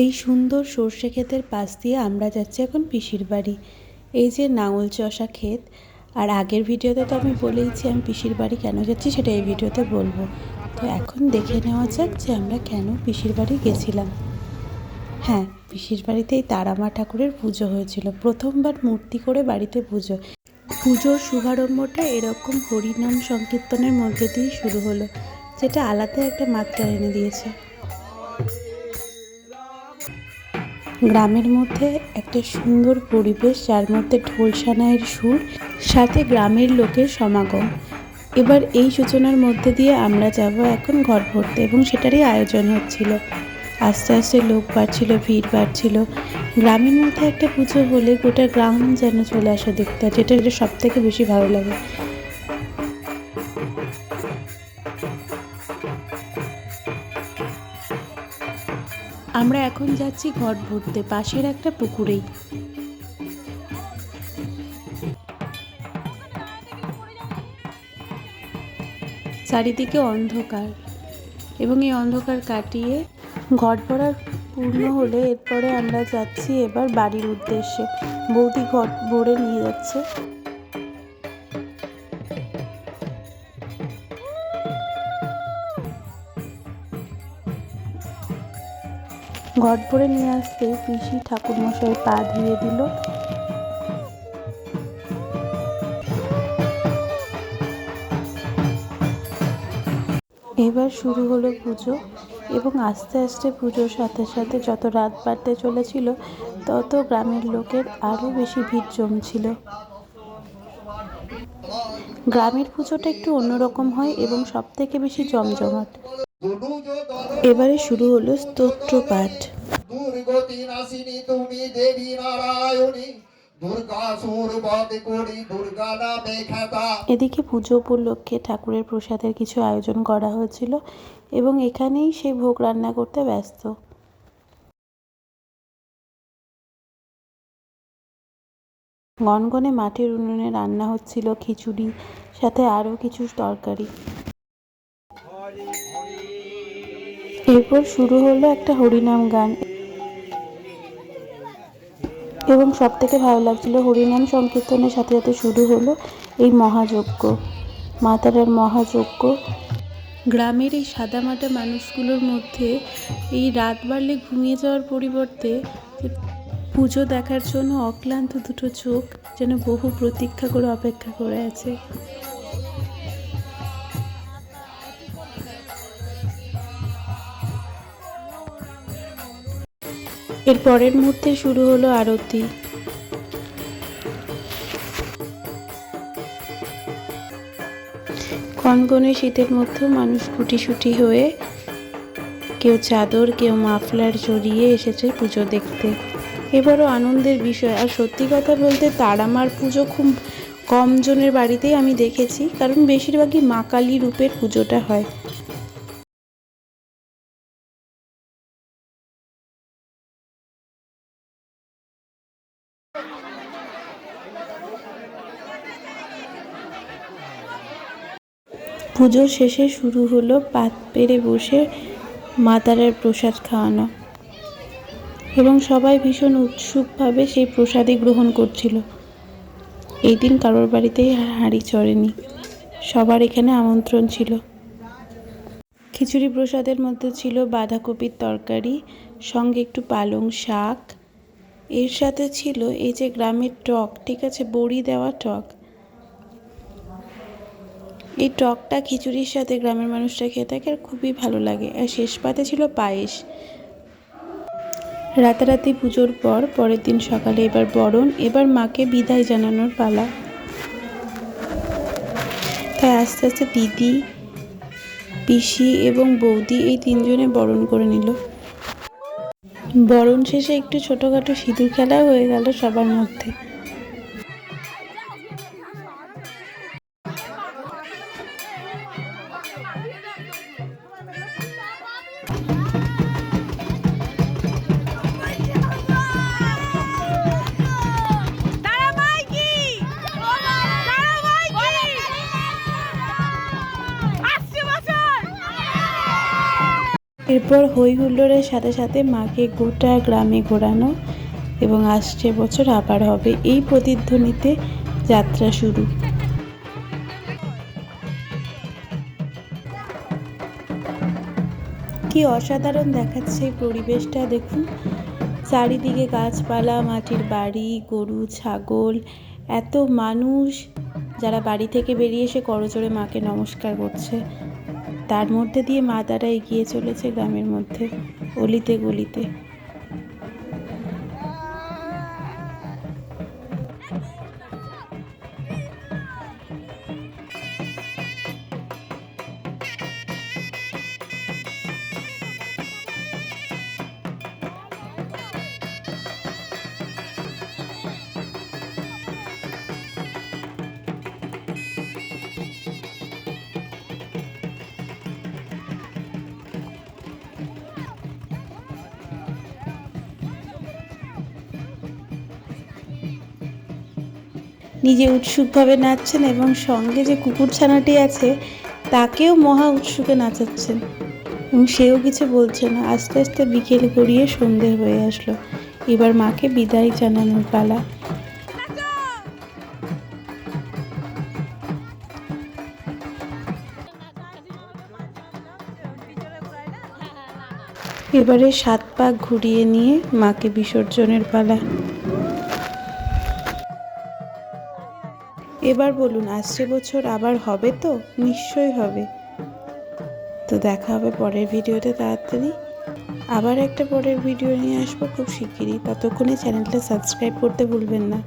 এই সুন্দর সর্ষে ক্ষেতের পাশ দিয়ে আমরা যাচ্ছি এখন পিসির বাড়ি। এই যে নাঙল চষা ক্ষেত, আর আগের ভিডিওতে তো আমি বলেইছি আমি পিসির বাড়ি কেন যাচ্ছি সেটা এই ভিডিওতে বলব। তো এখন দেখে নেওয়া যাক যে আমরা কেন পিসির বাড়ি গেছিলাম। হ্যাঁ পিসির বাড়িতে এই তারামা ঠাকুরের পুজো হয়েছিল, প্রথমবার মূর্তি করে বাড়িতে পুজো। পুজোর শুভারম্ভটা এরকম হরিনাম সংকীর্তনের মধ্যে দিয়েই শুরু হলো, যেটা আলাদা একটা মাত্রা এনে দিয়েছে। গ্রামের মধ্যে একটা সুন্দর পরিবেশ, যার মধ্যে ঢোল সানাইয়ের সুর, সাথে গ্রামের লোকের সমাগম। এবার এই সূচনার মধ্যে দিয়ে আমরা যাব এখন ঘর ভরতে এবং সেটারই আয়োজন হচ্ছিল। আস্তে আস্তে লোক বাড়ছিল, ভিড় বাড়ছিল। গ্রামের মধ্যে একটা পুজো হলে গোটা গ্রাম যেন চলে আসা দেখতে, যেটা যেটা সব থেকে বেশি ভালো লাগে। আমরা এখন যাচ্ছি ঘট ভরতে, পাশের একটা পুকুরেই। চারিদিকে অন্ধকার এবং এই অন্ধকার কাটিয়ে ঘট ভরা পূর্ণ হলে এরপরে আমরা যাচ্ছি এবার বাড়ির উদ্দেশ্যে। বৌদি ঘট ভরে নিয়ে যাচ্ছে। ঘট ভরে নিয়ে আসতে পিসি ঠাকুরমশাই পা ধুয়ে দিল। এবার শুরু হলো পুজো এবং আস্তে আস্তে পুজোর সাথে সাথে যত রাত বাড়তে চলেছিল, তত গ্রামের লোকের আরও বেশি ভিড় জমছিল। গ্রামের পুজোটা একটু অন্যরকম হয় এবং সবথেকে বেশি জমজমাট। এবারে শুরু হলো স্তোত্র পাঠ দুর্গতি তুমি দেবী নারায়ণী এদিকে পুজো উপলক্ষে ঠাকুরের প্রসাদের কিছু আয়োজন করা হয়েছিল এবং এখানেই সেই ভোগ রান্না করতে ব্যস্ত। গনগনে মাটির উনুনে রান্না হচ্ছিল খিচুড়ি সাথে আরও কিছু তরকারি। এরপর শুরু হলো একটা হরিনাম গান। এবং সব থেকে ভালো লাগছিল হরিনাম সংকীর্তনের সাথে সাথে শুরু হলো এই মহাযজ্ঞ, মাতারার মহাযজ্ঞ। গ্রামের এই সাদামাটা মানুষগুলোর মধ্যে এই রাত বাড়লে ঘুমিয়ে যাওয়ার পরিবর্তে পুজো দেখার জন্য অক্লান্ত দুটো চোখ যেন বহু প্রতীক্ষা করে, অপেক্ষা করে আছে। এর পরের মুহূর্তে শুরু হলো আরতি। কনকনে শীতের মধ্যেও মানুষ গুটিসুটি হয়ে কেউ চাদর, কেউ মাফলার জড়িয়ে এসেছে পুজো দেখতে। এবারও আনন্দের বিষয়। আর সত্যি কথা বলতে তারামার পুজো খুব কম জনের বাড়িতেই আমি দেখেছি, কারণ বেশিরভাগই মা কালী রূপের পুজোটা হয়। পুজোর শেষে শুরু হলো পাত পেরে বসে মাতারের প্রসাদ খাওয়ানো। এবং সবাই ভীষণ উৎসুকভাবে সেই প্রসাদই গ্রহণ করছিল। এই দিন কারোর বাড়িতেই হাঁড়ি চড়েনি। সবার এখানে আমন্ত্রণ ছিল। খিচুড়ি প্রসাদের মধ্যে ছিল বাঁধাকপির তরকারি, সঙ্গে একটু পালং শাক। এর সাথে ছিল এই যে গ্রামের টক, ঠিক আছে, বড়ি দেওয়া টক। এই টকটা খিচুড়ির সাথে গ্রামের মানুষরা খেয়ে থাকে আর খুবই ভালো লাগে। আর শেষ পাতে ছিল পায়েস। রাতারাতি পুজোর পর পরের দিন সকালে এবার বরণ, এবার মাকে বিদায় জানানোর পালা। তাই আস্তে আস্তে দিদি, পিসি এবং বৌদি এই তিনজনে বরণ করে নিল। বরণ শেষে একটু ছোটোখাটো সিঁদুর খেলা হয়ে গেল সবার মধ্যে। এরপর হই হুল্লোড়ের সাথে সাথে মাকে গোটা গ্রামে ঘোরানো এবং আসছে বছর আবার হবে এই প্রতিধ্বনিতে যাত্রা শুরু। কি অসাধারণ দেখাচ্ছে পরিবেশটা দেখুন। চারিদিকে গাছপালা, মাটির বাড়ি, গরু, ছাগল, এত মানুষ যারা বাড়ি থেকে বেরিয়ে এসে করজোড়ে মাকে নমস্কার করছে। তার মধ্যে দিয়ে মা তারা এগিয়ে চলেছে গ্রামের মধ্যে অলিতে গলিতে। নিজে উৎসুকভাবে নাচছেন এবং সঙ্গে যে কুকুর ছানাটি আছে, তাকেও মহা উৎসুকে নাচাচ্ছেন। এবং সেও কিছু বলছে না আস্তে আস্তে বিকেল গড়িয়ে সন্ধে হয়ে আসলো। এবার মাকে বিদায় জানানোর পালা। এবারে সাত পাক ঘুরিয়ে নিয়ে মাকে বিসর্জনের পালা। এবার বলুন, আসছে বছর, আবার হবে তো? নিশ্চয়ই হবে। তো দেখা হবে পরের ভিডিওতে তাড়াতাড়ি। আবার একটা পরের ভিডিও নিয়ে আসব খুব শিগগিরই। ততক্ষণে চ্যানেলটা সাবস্ক্রাইব করতে ভুলবেন না।